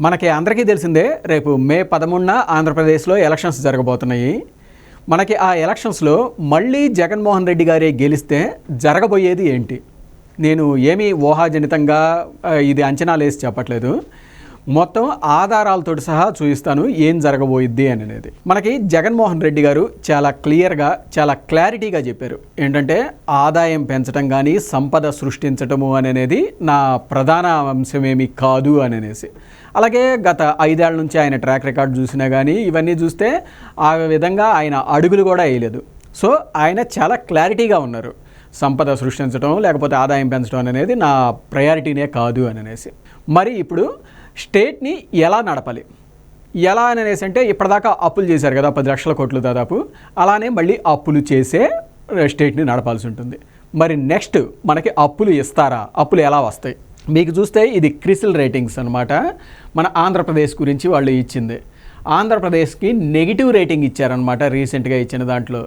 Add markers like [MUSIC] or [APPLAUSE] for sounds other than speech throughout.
మనకి అందరికీ తెలిసిందే రేపు మే పదమూడున ఆంధ్రప్రదేశ్లో ఎలక్షన్స్ జరగబోతున్నాయి. మనకి ఆ ఎలక్షన్స్లో మళ్ళీ జగన్మోహన్ రెడ్డి గారే గెలిస్తే జరగబోయేది ఏంటి? నేను ఏమీ ఊహాజనితంగా ఇది అంచనాలు వేసి చెప్పట్లేదు. మొత్తం ఆధారాలతో సహా చూపిస్తాను ఏం జరగబోయిద్ది అని అనేది మనకి జగన్మోహన్ రెడ్డి గారు చాలా క్లియర్గా చాలా క్లారిటీగా చెప్పారు. ఏంటంటే ఆదాయం పెంచడం కానీ సంపద సృష్టించటము అనేది నా ప్రధాన అంశమేమి కాదు అని అనేసి అలాగే గత ఐదేళ్ళ నుంచి ఆయన ట్రాక్ రికార్డ్ చూసినా కానీ ఇవన్నీ చూస్తే ఆ విధంగా ఆయన అడుగులు కూడా వేయలేదు. సో ఆయన చాలా క్లారిటీగా ఉన్నారు. సంపద సృష్టించడం లేకపోతే ఆదాయం పెంచడం అనేది నా ప్రయారిటీనే కాదు అని అనేసి మరి ఇప్పుడు స్టేట్ని ఎలా నడపాలి? ఎలా అని అనేసి అంటే ఇప్పటిదాకా అప్పులు చేశారు కదా పది లక్షల కోట్లు దాదాపు. అలానే మళ్ళీ అప్పులు చేసే స్టేట్ని నడపాల్సి ఉంటుంది. మరి నెక్స్ట్ మనకి అప్పులు ఇస్తారా? అప్పులు ఎలా వస్తాయి? మీకు చూస్తే ఇది క్రిసిల్ రేటింగ్స్ అనమాట మన ఆంధ్రప్రదేశ్ గురించి వాళ్ళు ఇచ్చింది. ఆంధ్రప్రదేశ్కి నెగిటివ్ రేటింగ్ ఇచ్చారనమాట రీసెంట్గా ఇచ్చిన దాంట్లో.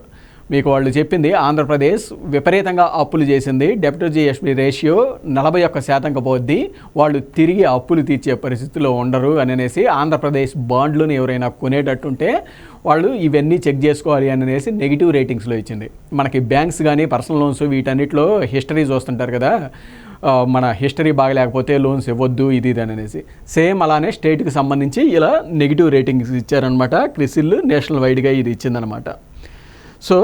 మీకు వాళ్ళు చెప్పింది ఆంధ్రప్రదేశ్ విపరీతంగా అప్పులు చేసింది డెప్ట్ జిఎస్పి రేషియో నలభై ఒక్క శాతంకి పోద్ది వాళ్ళు తిరిగి అప్పులు తీర్చే పరిస్థితిలో ఉండరు అని అనేసి ఆంధ్రప్రదేశ్ బాండ్లను ఎవరైనా కొనేటట్టుంటే వాళ్ళు ఇవన్నీ చెక్ చేసుకోవాలి అని అనేసి నెగిటివ్ రేటింగ్స్లో ఇచ్చింది. మనకి బ్యాంక్స్ కానీ పర్సనల్ లోన్స్ వీటన్నిటిలో హిస్టరీ చూస్తుంటారు కదా మన హిస్టరీ బాగలేకపోతే లోన్స్ ఇవ్వద్దు ఇది ఇది అనేసి. సేమ్ అలానే స్టేట్కి సంబంధించి ఇలా నెగిటివ్ రేటింగ్స్ ఇచ్చారనమాట క్రిసిల్ నేషనల్ వైడ్గా ఇది ఇచ్చిందనమాట సో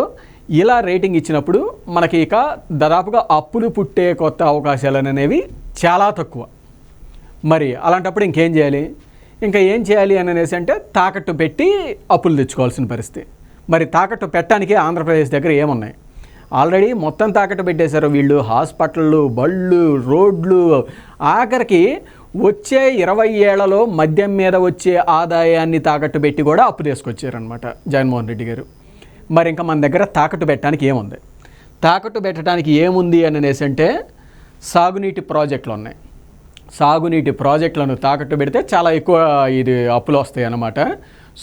ఇలా రేటింగ్ ఇచ్చినప్పుడు మనకి ఇక దాదాపుగా అప్పులు పుట్టే కొత్త అవకాశాలు అనేవి చాలా తక్కువ. మరి అలాంటప్పుడు ఇంకేం చేయాలి? ఇంకా ఏం చేయాలి అని అనేసి అంటే తాకట్టు పెట్టి అప్పులు తెచ్చుకోవాల్సిన పరిస్థితి. మరి తాకట్టు పెట్టడానికి ఆంధ్రప్రదేశ్ దగ్గర ఏమున్నాయి? ఆల్రెడీ మొత్తం తాకట్టు పెట్టేశారు వీళ్ళు. హాస్పిటళ్ళు బళ్ళు రోడ్లు. ఆఖరికి వచ్చే ఇరవై ఏళ్ళలో మద్యం మీద వచ్చే ఆదాయాన్ని తాకట్టు పెట్టి కూడా అప్పు తీసుకొచ్చారనమాట జగన్మోహన్ రెడ్డి గారు. మరి ఇంకా మన దగ్గర తాకట్టు పెట్టడానికి ఏముంది? తాకట్టు పెట్టడానికి ఏముంది అని అనేసి అంటే సాగునీటి ప్రాజెక్టులు ఉన్నాయి. సాగునీటి ప్రాజెక్టులను తాకట్టు పెడితే చాలా ఎక్కువ ఇది అప్పులు వస్తాయి అన్నమాట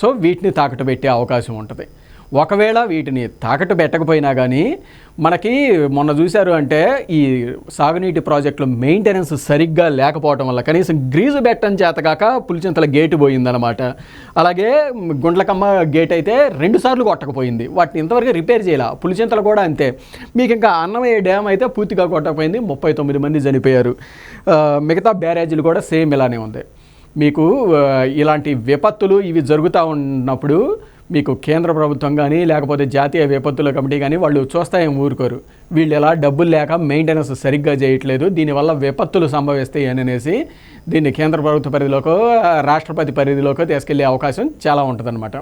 సో వీటిని తాకట్టు పెట్టే అవకాశం ఉంటుంది. ఒకవేళ వీటిని తాకట్టు పెట్టకపోయినా కానీ మనకి మొన్న చూశారు అంటే ఈ సాగునీటి ప్రాజెక్టులో మెయింటెనెన్స్ సరిగ్గా లేకపోవడం వల్ల కనీసం గ్రీజు పెట్టడం చేతకాక పులిచింతల గేటు పోయిందనమాట అలాగే గుండ్లకమ్మ గేట్ అయితే రెండుసార్లు కొట్టకపోయింది. వాటిని ఇంతవరకు రిపేర్ చేయాల. పులిచింతలు కూడా అంతే. మీకు ఇంకా అన్నమయ్య డ్యామ్ అయితే పూర్తిగా కొట్టకపోయింది. ముప్పై తొమ్మిది మంది చనిపోయారు. మిగతా బ్యారేజీలు కూడా సేమ్ ఇలానే ఉంది. మీకు ఇలాంటి విపత్తులు ఇవి జరుగుతూ ఉన్నప్పుడు మీకు కేంద్ర ప్రభుత్వం కానీ లేకపోతే జాతీయ విపత్తుల కమిటీ కానీ వాళ్ళు చూస్తాయని ఊరుకోరు. వీళ్ళు ఎలా డబ్బులు లేక మెయింటెనెన్స్ సరిగ్గా చేయట్లేదు దీనివల్ల విపత్తులు సంభవిస్తాయి అని అనేసి దీన్ని కేంద్ర ప్రభుత్వ పరిధిలోకో రాష్ట్రపతి పరిధిలోకో తీసుకెళ్ళే అవకాశం చాలా ఉంటుందన్నమాట.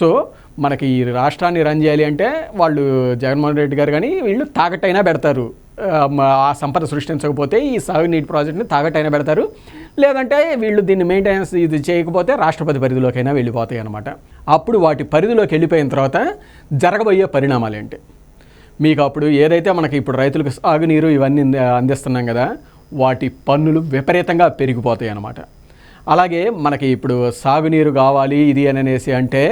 సో మనకి ఈ రాష్ట్రాన్ని రన్ చేయాలి అంటే వాళ్ళు జగన్మోహన్ రెడ్డి గారు కానీ వీళ్ళు తాకట్టైనా పెడతారు. ఆ, ఆ సంపద సృష్టించకపోతే ఈ సాగునీటి ప్రాజెక్ట్ని తాకట్టైనా పెడతారు. లేదంటే వీళ్ళు దీన్ని మెయింటెనెన్స్ ఇది చేయకపోతే రాష్ట్రపతి పరిధిలోకైనా వెళ్ళిపోతాయి అనమాట అప్పుడు వాటి పరిధిలోకి వెళ్ళిపోయిన తర్వాత జరగబోయే పరిణామాలు ఏంటి? మీకు అప్పుడు ఏదైతే మనకి ఇప్పుడు రైతులకు సాగునీరు ఇవన్నీ అందిస్తున్నాం కదా వాటి పన్నులు విపరీతంగా పెరిగిపోతాయి అన్నమాట. అలాగే మనకి ఇప్పుడు సాగునీరు కావాలి ఇది అని అనేసి అంటే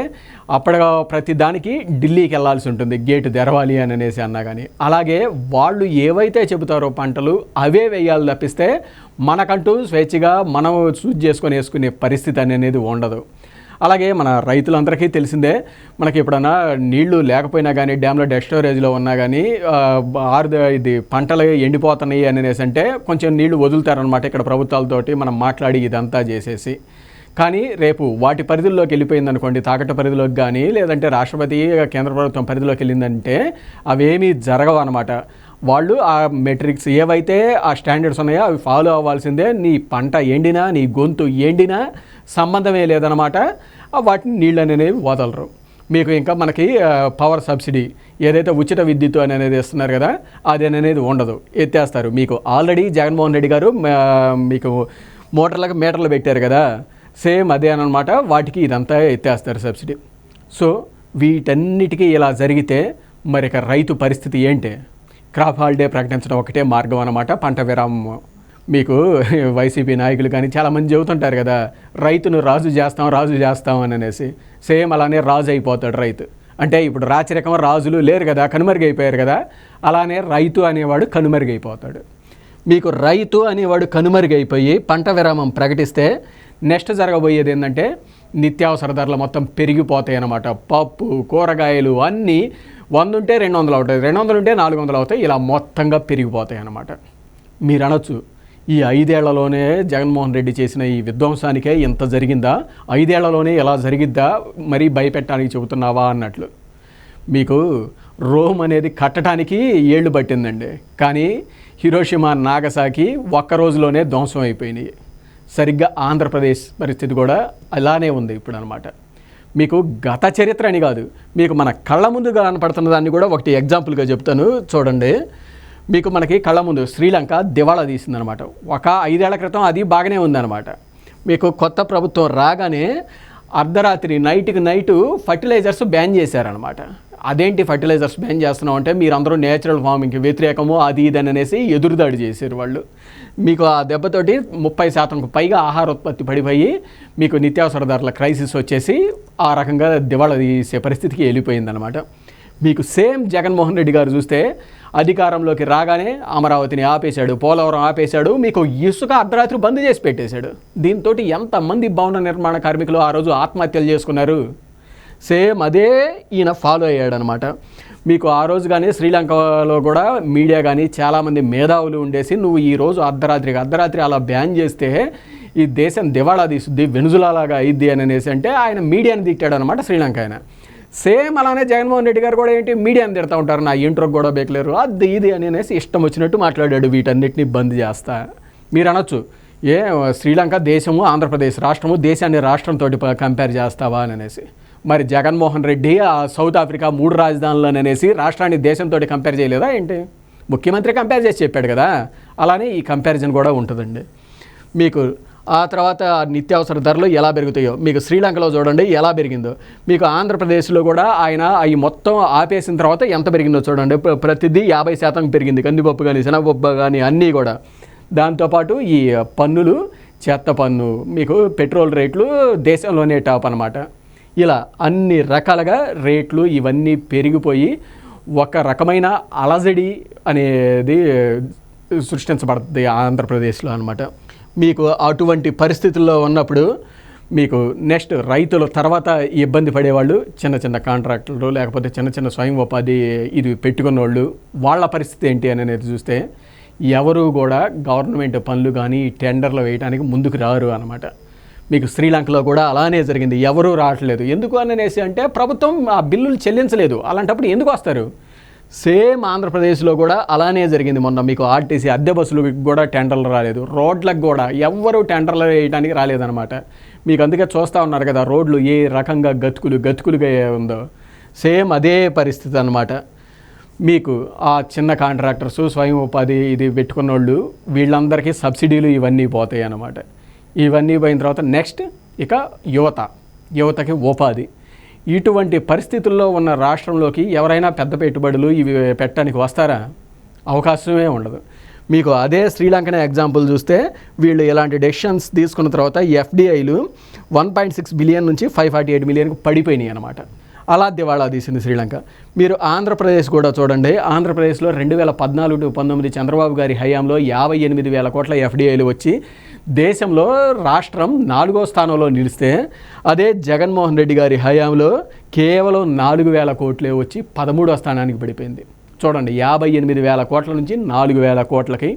అప్పటి ప్రతి దానికి ఢిల్లీకి వెళ్ళాల్సి ఉంటుంది గేటు తెరవాలి అని అనేసి అన్నా కానీ అలాగే వాళ్ళు ఏవైతే చెబుతారో పంటలు అవే వేయాలి తప్పిస్తే మనకంటూ స్వేచ్ఛగా మనం చూజ్ చేసుకొని వేసుకునే పరిస్థితి అనేది ఉండదు. అలాగే మన రైతులందరికీ తెలిసిందే మనకి ఎప్పుడన్నా నీళ్ళు లేకపోయినా కానీ డ్యామ్లో డెడ్ స్టోరేజ్లో ఉన్నా కానీ ఆరు ఇది పంటలు ఎండిపోతున్నాయి అని అనేసి అంటే కొంచెం నీళ్ళు వదులుతారనమాట ఇక్కడ ప్రభుత్వాలతోటి మనం మాట్లాడి ఇదంతా చేసేసి. కానీ రేపు వాటి పరిధిలోకి వెళ్ళిపోయింది అనుకోండి తాకట్టు పరిధిలోకి కానీ లేదంటే రాష్ట్రపతి కేంద్ర ప్రభుత్వం పరిధిలోకి వెళ్ళిందంటే అవేమీ జరగవు అనమాట వాళ్ళు ఆ మెట్రిక్స్ ఏవైతే ఆ స్టాండర్డ్స్ ఉన్నాయో అవి ఫాలో అవ్వాల్సిందే. నీ పంట ఎండినా నీ గొంతు ఎండినా సంబంధమే లేదనమాట వాటిని నీళ్ళు అనేవి వదలరు. మీకు ఇంకా మనకి పవర్ సబ్సిడీ ఏదైతే ఉచిత విద్యుత్ అని అనేది ఇస్తున్నారు కదా అది అనేది ఉండదు. ఎత్తేస్తారు. మీకు ఆల్రెడీ జగన్మోహన్ రెడ్డి గారు మీకు మోటార్లకు మీటర్లు పెట్టారు కదా సేమ్ అదే అనమాట వాటికి ఇదంతా ఎత్తేస్తారు సబ్సిడీ సో వీటన్నిటికీ ఇలా జరిగితే మరి ఇక రైతు పరిస్థితి ఏంటి? క్రాప్ హాలిడే ప్రకటించడం ఒకటే మార్గం అన్నమాట. పంట విరామం మీకు [LAUGHS] వైసీపీ నాయకులు కానీ చాలామంది చెబుతుంటారు కదా రైతును రాజు చేస్తాం రాజు చేస్తాం అని అనేసి. సేమ్ అలానే రాజు అయిపోతాడు రైతు. అంటే ఇప్పుడు రాచరికం రాజులు లేరు కదా కనుమరుగైపోయారు కదా అలానే రైతు అనేవాడు కనుమరుగైపోతాడు. మీకు రైతు అనేవాడు కనుమరుగైపోయి పంట విరామం ప్రకటిస్తే నెక్స్ట్ జరగబోయేది ఏంటంటే నిత్యావసర ధరలు మొత్తం పెరిగిపోతాయి అన్నమాట. పప్పు కూరగాయలు అన్నీ వంద ఉంటే రెండు వందలు అవుతాయి రెండు వందలు ఉంటే నాలుగు వందలు అవుతాయి ఇలా మొత్తంగా పెరిగిపోతాయి అన్నమాట. మీరు అనొచ్చు ఈ ఐదేళ్ళలోనే జగన్మోహన్ రెడ్డి చేసిన ఈ విధ్వంసానికే ఇంత జరిగిందా? ఐదేళ్ళలోనే ఎలా జరిగిద్దా? మరీ భయపెట్టడానికి చెబుతున్నావా అన్నట్లు. మీకు రోమ్ అనేది కట్టడానికి ఏళ్ళు పట్టిందండి. కానీ హిరోషిమా నాగసాకి ఒక్క రోజులోనే ధ్వంసం అయిపోయినాయి. సరిగ్గా ఆంధ్రప్రదేశ్ పరిస్థితి కూడా అలానే ఉంది ఇప్పుడు అనమాట మీకు గత చరిత్ర అని కాదు మీకు మన కళ్ళ ముందు కనపడుతున్న దాన్ని కూడా ఒకటి ఎగ్జాంపుల్గా చెప్తాను. చూడండి. మీకు మనకి కళ్ళ ముందు శ్రీలంక దివాళా తీసిందనమాట. ఒక ఐదేళ్ళ క్రితం అది బాగానే ఉందన్నమాట మీకు కొత్త ప్రభుత్వం రాగానే అర్ధరాత్రి నైట్కి నైటు ఫర్టిలైజర్స్ బ్యాన్ చేశారనమాట. అదేంటి ఫర్టిలైజర్స్ బ్యాన్ చేస్తున్నాం అంటే మీరందరూ నేచురల్ ఫార్మింగ్కి వ్యతిరేకము అది ఇది అనేసి ఎదురుదాడి చేశారు వాళ్ళు. మీకు ఆ దెబ్బతోటి ముప్పై శాతంకు పైగా ఆహార ఉత్పత్తి పడిపోయి మీకు నిత్యావసర ధరల క్రైసిస్ వచ్చేసి ఆ రకంగా దివాళా తీసే పరిస్థితికి వెళ్ళిపోయిందనమాట. మీకు సేమ్ జగన్మోహన్ రెడ్డి గారు చూస్తే అధికారంలోకి రాగానే అమరావతిని ఆపేశాడు పోలవరం ఆపేశాడు మీకు ఇసుక అర్ధరాత్రి బంద్ చేసి పెట్టేశాడు. దీంతో ఎంతమంది భవన నిర్మాణ కార్మికులు ఆ రోజు ఆత్మహత్యలు చేసుకున్నారు? సేమ్ అదే ఈయన ఫాలో అయ్యాడనమాట. మీకు ఆ రోజు కానీ శ్రీలంకలో కూడా మీడియా కానీ చాలామంది మేధావులు ఉండేసి నువ్వు ఈ రోజు అర్ధరాత్రికి అర్ధరాత్రి అలా బ్యాన్ చేస్తే ఈ దేశం దివాళా తీసుద్ది వెనుజులాగా అయింది అని అనేసి అంటే ఆయన మీడియాని తిట్టాడు అనమాట శ్రీలంక ఆయన. సేమ్ అలానే జగన్మోహన్ రెడ్డి గారు కూడా ఏంటి మీడియాని తిడతా ఉంటారు. నా ఇంట్రోకి కూడా బేకలేరు. అది ఇది అని అనేసి ఇష్టం వచ్చినట్టు మాట్లాడాడు. వీటన్నిటిని బంద్ చేస్తా. మీరు అనొచ్చు. ఏ శ్రీలంక దేశము ఆంధ్రప్రదేశ్ రాష్ట్రము దేశాన్ని రాష్ట్రంతో కంపేర్ చేస్తావా అని అనేసి. మరి జగన్మోహన్ రెడ్డి ఆ సౌత్ ఆఫ్రికా మూడు రాజధానులను అనేసి రాష్ట్రాన్ని దేశంతో కంపేర్ చేయలేదా ఏంటి? ముఖ్యమంత్రి కంపేర్ చేసి చెప్పాడు కదా. అలానే ఈ కంపారిజన్ కూడా ఉంటుందండి. మీకు ఆ తర్వాత నిత్యావసర ధరలు ఎలా పెరుగుతాయో. మీకు శ్రీలంకలో చూడండి ఎలా పెరిగిందో. మీకు ఆంధ్రప్రదేశ్లో కూడా ఆయన అవి మొత్తం ఆపేసిన తర్వాత ఎంత పెరిగిందో చూడండి. ప్ర- ప్రతిదీ యాభై శాతం పెరిగింది. కందిపప్పు కానీ శనగపప్పు కానీ అన్నీ కూడా. దాంతోపాటు ఈ పన్నులు చెత్త పన్ను మీకు పెట్రోల్ రేట్లు దేశంలోనే టాప్ అనమాట ఇలా అన్ని రకాలుగా రేట్లు ఇవన్నీ పెరిగిపోయి ఒక రకమైన అలజడి అనేది సృష్టించబడుతుంది ఆంధ్రప్రదేశ్లో అనమాట మీకు అటువంటి పరిస్థితుల్లో ఉన్నప్పుడు మీకు నెక్స్ట్ రైతులు తర్వాత ఇబ్బంది పడేవాళ్ళు చిన్న చిన్న కాంట్రాక్టర్లు లేకపోతే చిన్న చిన్న స్వయం ఉపాధి ఇది పెట్టుకున్న వాళ్ళు వాళ్ళ పరిస్థితి ఏంటి అని అనేది చూస్తే ఎవరు కూడా గవర్నమెంట్ పనులు కానీ టెండర్లు వేయడానికి ముందుకు రారు అనమాట మీకు శ్రీలంకలో కూడా అలానే జరిగింది. ఎవరూ రావట్లేదు. ఎందుకు అని అనేసి అంటే ప్రభుత్వం ఆ బిల్లులు చెల్లించలేదు. అలాంటప్పుడు ఎందుకు వస్తారు? సేమ్ ఆంధ్రప్రదేశ్లో కూడా అలానే జరిగింది మొన్న మీకు ఆర్టీసీ అద్దె బస్సులకు కూడా టెండర్లు రాలేదు. రోడ్లకు కూడా ఎవ్వరూ టెండర్లు వేయడానికి రాలేదన్నమాట. మీకు అందుకే చూస్తూ ఉన్నారు కదా రోడ్లు ఏ రకంగా గతుకులు గతుకులుగా ఉందో. సేమ్ అదే పరిస్థితి అన్నమాట. మీకు ఆ చిన్న కాంట్రాక్టర్స్ స్వయం ఉపాధి ఇది పెట్టుకున్న వాళ్ళు వీళ్ళందరికీ సబ్సిడీలు ఇవన్నీ పోతాయి అన్నమాట. ఇవన్నీ పోయిన తర్వాత నెక్స్ట్ ఇక యువత. యువతకి ఉపాధి. ఇటువంటి పరిస్థితుల్లో ఉన్న రాష్ట్రంలోకి ఎవరైనా పెద్ద పెట్టుబడులు ఇవి పెట్టడానికి వస్తారా? అవకాశమే ఉండదు. మీకు అదే శ్రీలంకనే ఎగ్జాంపుల్ చూస్తే వీళ్ళు ఇలాంటి డెసిషన్స్ తీసుకున్న తర్వాత ఎఫ్డిఐలు వన్ పాయింట్ సిక్స్ బిలియన్ నుంచి ఫైవ్ ఫార్టీ ఎయిట్ మిలియన్కి పడిపోయినాయి అనమాట అలా దివాళా తీసింది శ్రీలంక మీరు ఆంధ్రప్రదేశ్ కూడా చూడండి. ఆంధ్రప్రదేశ్లో రెండు వేల పద్నాలుగు టు పంతొమ్మిది చంద్రబాబు గారి హయాంలో యాభై ఎనిమిది వేల కోట్ల ఎఫ్డిఐలు వచ్చి దేశంలో రాష్ట్రం నాలుగో స్థానంలో నిలిస్తే అదే జగన్మోహన్ రెడ్డి గారి హయాంలో కేవలం నాలుగు వేల కోట్లే వచ్చి పదమూడో స్థానానికి పడిపోయింది. చూడండి యాభై ఎనిమిది వేల కోట్ల నుంచి నాలుగు వేల కోట్లకి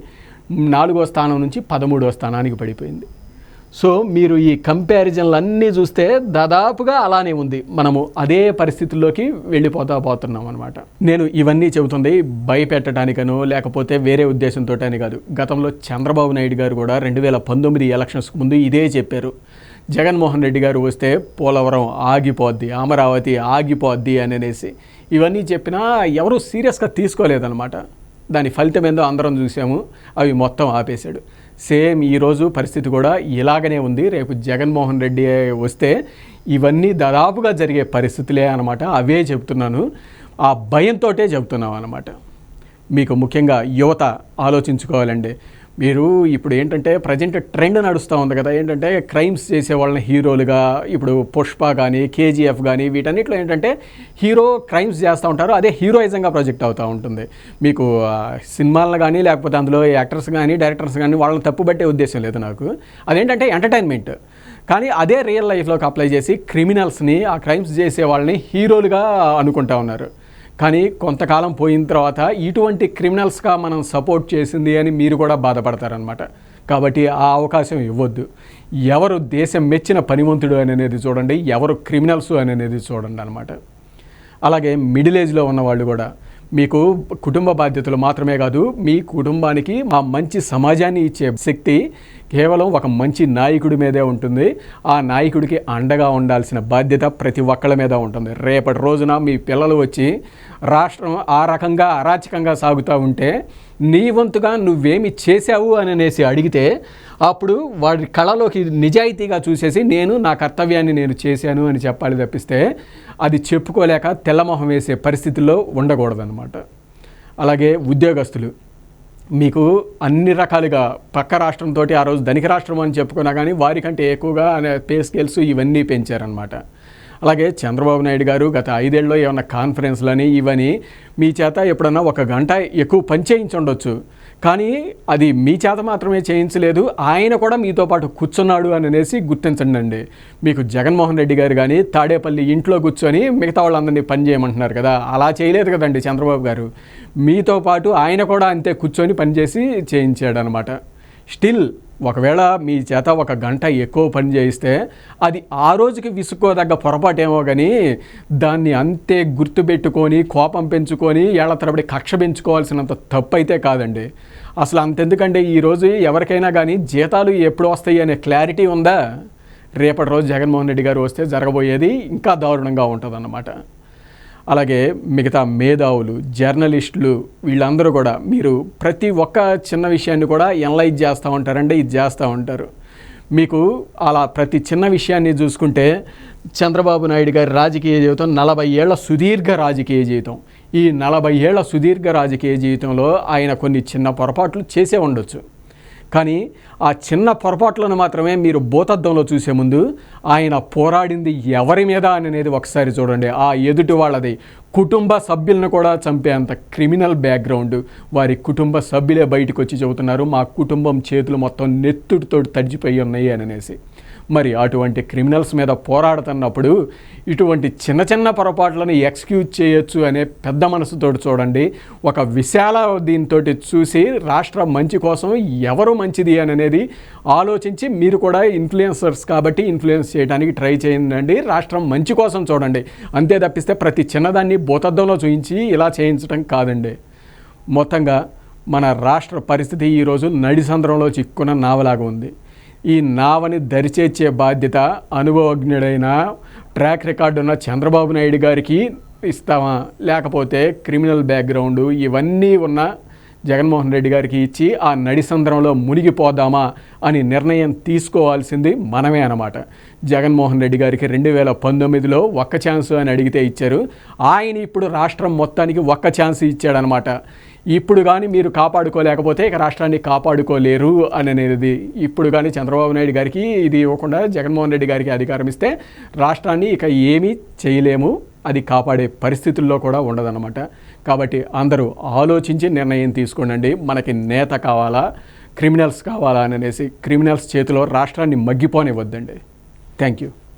నాలుగో స్థానం నుంచి పదమూడో స్థానానికి పడిపోయింది. సో మీరు ఈ కంపారిజన్లు అన్నీ చూస్తే దాదాపుగా అలానే ఉంది. మనము అదే పరిస్థితుల్లోకి వెళ్ళిపోతా పోతున్నాం అనమాట నేను ఇవన్నీ చెబుతుంది భయపెట్టడానికనో లేకపోతే వేరే ఉద్దేశంతో అని కాదు. గతంలో చంద్రబాబు నాయుడు గారు కూడా రెండు వేల పంతొమ్మిది ఎలక్షన్స్కి ముందు ఇదే చెప్పారు. జగన్మోహన్ రెడ్డి గారు వస్తే పోలవరం ఆగిపోద్ది అమరావతి ఆగిపోద్ది అని అనేసి. ఇవన్నీ చెప్పినా ఎవరూ సీరియస్గా తీసుకోలేదన్నమాట. దాని ఫలితం ఏందో అందరం చూసాము. అవి మొత్తం ఆపేశాడు. సేమ్ ఈరోజు పరిస్థితి కూడా ఇలాగనే ఉంది. రేపు జగన్మోహన్ రెడ్డి వస్తే ఇవన్నీ దాదాపుగా జరిగే పరిస్థితులే అనమాట అవే చెప్తున్నాను ఆ భయంతోటే చెప్తున్నాం అనమాట మీకు ముఖ్యంగా యువత ఆలోచించుకోవాలండి. మీరు ఇప్పుడు ఏంటంటే ప్రజెంట్ ట్రెండ్ నడుస్తూ ఉంది కదా. ఏంటంటే క్రైమ్స్ చేసే వాళ్ళని హీరోలుగా ఇప్పుడు పుష్ప కానీ కేజీఎఫ్ కానీ వీటన్నిటిలో ఏంటంటే హీరో క్రైమ్స్ చేస్తూ ఉంటారు. అదే హీరోయిజంగా ప్రొజెక్ట్ అవుతూ ఉంటుంది. మీకు సినిమాలను కానీ లేకపోతే అందులో యాక్టర్స్ కానీ డైరెక్టర్స్ కానీ వాళ్ళని తప్పుబట్టే ఉద్దేశం లేదు నాకు. అదేంటంటే ఎంటర్టైన్మెంట్ కానీ అదే రియల్ లైఫ్లోకి అప్లై చేసి క్రిమినల్స్ని ఆ క్రైమ్స్ చేసే వాళ్ళని హీరోలుగా అనుకుంటా ఉన్నారు. కానీ కొంతకాలం పోయిన తర్వాత ఇటువంటి క్రిమినల్స్గా మనం సపోర్ట్ చేసింది అని మీరు కూడా బాధపడతారనమాట కాబట్టి ఆ అవకాశం ఇవ్వద్దు. ఎవరు దేశం మెచ్చిన పనివంతుడు అని అనేది చూడండి ఎవరు క్రిమినల్స్ అని అనేది చూడండి అనమాట అలాగే మిడిల్ ఏజ్లో ఉన్న వాళ్ళు కూడా మీకు కుటుంబ బాధ్యతలు మాత్రమే కాదు మీ కుటుంబానికి మా మంచి సమాజాన్ని ఇచ్చే శక్తి కేవలం ఒక మంచి నాయకుడి మీదే ఉంటుంది. ఆ నాయకుడికి అండగా ఉండాల్సిన బాధ్యత ప్రతి ఒక్కళ్ళ మీద ఉంటుంది. రేపటి రోజున మీ పిల్లలు వచ్చి రాష్ట్రం ఆ రకంగా అరాచకంగా సాగుతూ ఉంటే నీ వంతుగా నువ్వేమి చేశావు అని అనేసి అడిగితే అప్పుడు వాడి కళలోకి నిజాయితీగా చూసేసి నేను నా కర్తవ్యాన్ని నేను చేశాను అని చెప్పాలి తప్పిస్తే అది చెప్పుకోలేక తెల్లమొహం వేసే పరిస్థితుల్లో ఉండకూడదన్నమాట. అలాగే ఉద్యోగస్తులు మీకు అన్ని రకాలుగా పక్క రాష్ట్రంతో ఆ రోజు ధనిక రాష్ట్రం అని చెప్పుకున్నా కానీ వారికంటే ఎక్కువగా అనే పే స్కేల్స్ ఇవన్నీ పెంచారనమాట అలాగే చంద్రబాబు నాయుడు గారు గత ఐదేళ్ళలో ఏమన్నా కాన్ఫరెన్స్లని ఇవని మీ చేత ఎప్పుడన్నా ఒక గంట ఎక్కువ పని చేయించుండొచ్చు. కానీ అది మీ చేత మాత్రమే చేయించలేదు ఆయన కూడా మీతో పాటు కూర్చున్నాడు అని అనేసి గుర్తించండి అండి. మీకు జగన్మోహన్ రెడ్డి గారు కానీ తాడేపల్లి ఇంట్లో కూర్చొని మిగతా వాళ్ళందరినీ పని చేయమంటున్నారు కదా అలా చేయలేదు కదండి చంద్రబాబు గారు. మీతో పాటు ఆయన కూడా అంతే కూర్చొని పనిచేసి చేయించాడు అనమాట స్టిల్ ఒకవేళ మీ చేత ఒక గంట ఎక్కువ పని చేయిస్తే అది ఆ రోజుకి విసుక్కోదగ్గ పొరపాటేమో కానీ దాన్ని అంతే గుర్తుపెట్టుకొని కోపం పెంచుకొని ఏళ్ళ తరబడి కక్ష పెంచుకోవాల్సినంత తప్పు అయితే కాదండి. అసలు అంతెందుకంటే ఈరోజు ఎవరికైనా కానీ జీతాలు ఎప్పుడు వస్తాయి అనే క్లారిటీ ఉందా? రేపటి రోజు జగన్మోహన్ రెడ్డి గారు వస్తే జరగబోయేది ఇంకా దారుణంగా ఉంటుందన్నమాట. అలాగే మిగతా మేధావులు జర్నలిస్టులు వీళ్ళందరూ కూడా మీరు ప్రతి ఒక్క చిన్న విషయాన్ని కూడా ఎనలైజ్ చేస్తూ ఉంటారండి ఇది చేస్తూ ఉంటారు. మీకు అలా ప్రతి చిన్న విషయాన్ని చూసుకుంటే చంద్రబాబు నాయుడు గారి రాజకీయ జీవితం నలభై ఏళ్ళ సుదీర్ఘ రాజకీయ జీవితం. ఈ నలభై ఏళ్ళ సుదీర్ఘ రాజకీయ జీవితంలో ఆయన కొన్ని చిన్న పొరపాట్లు చేసే ఉండొచ్చు. కానీ ఆ చిన్న పొరపాట్లను మాత్రమే మీరు భూతద్దంలో చూసే ముందు ఆయన పోరాడింది ఎవరి మీద అనేది ఒకసారి చూడండి. ఆ ఎదుటి వాళ్ళది కుటుంబ సభ్యులను కూడా చంపేంత క్రిమినల్ బ్యాక్గ్రౌండ్ వారి కుటుంబ సభ్యులే బయటకు వచ్చి చెబుతున్నారు. మా కుటుంబం చేతులు మొత్తం నెత్తుడితో తడిచిపోయి ఉన్నాయి అని అనేసి. మరి అటువంటి క్రిమినల్స్ మీద పోరాడుతున్నప్పుడు ఇటువంటి చిన్న చిన్న పొరపాట్లను ఎక్స్క్యూజ్ చేయొచ్చు అనే పెద్ద మనసుతో చూడండి. ఒక విశాల దీంతో చూసి రాష్ట్ర మంచి కోసం ఎవరు మంచిది అని అనేది ఆలోచించి మీరు కూడా ఇన్ఫ్లుయెన్సర్స్ కాబట్టి ఇన్ఫ్లుయెన్స్ చేయడానికి ట్రై చేయండి. రాష్ట్రం మంచి కోసం చూడండి. అంతే తప్పిస్తే ప్రతి చిన్నదాన్ని భూతద్దంలో చూపించి ఇలా చేయించడం కాదండి. మొత్తంగా మన రాష్ట్ర పరిస్థితి ఈరోజు నడిసంద్రంలో చిక్కున్న నావలాగా ఉంది. ఈ నావని దరిచేర్చే బాధ్యత అనుభవజ్ఞుడైన ట్రాక్ రికార్డు ఉన్న చంద్రబాబు నాయుడు గారికి ఇస్తామా? లేకపోతే క్రిమినల్ బ్యాక్గ్రౌండ్ ఇవన్నీ ఉన్న జగన్మోహన్ రెడ్డి గారికి ఇచ్చి ఆ నడిసంద్రంలో మునిగిపోదామా అని నిర్ణయం తీసుకోవాల్సింది మనమే అన్నమాట. జగన్మోహన్ రెడ్డి గారికి రెండు వేల పంతొమ్మిదిలో ఒక్క ఛాన్స్ అని అడిగితే ఇచ్చారు. ఆయన ఇప్పుడు రాష్ట్రం మొత్తానికి ఒక్క ఛాన్స్ ఇచ్చాడనమాట. ఇప్పుడు కానీ మీరు కాపాడుకోలేకపోతే ఇక రాష్ట్రాన్ని కాపాడుకోలేరు అని అనేది ఇప్పుడు కానీ చంద్రబాబు నాయుడు గారికి ఇది ఇవ్వకుండా జగన్మోహన్ రెడ్డి గారికి అధికారం ఇస్తే రాష్ట్రాన్ని ఇక ఏమీ చేయలేము. అది కాపాడే పరిస్థితుల్లో కూడా ఉండదన్నమాట కాబట్టి అందరూ ఆలోచించి నిర్ణయం తీసుకోండి మనకి నేత కావాలా క్రిమినల్స్ కావాలా అని అనేసి క్రిమినల్స్ చేతిలో రాష్ట్రాన్ని మగ్గిపోనివ్వద్దండి. Thank you.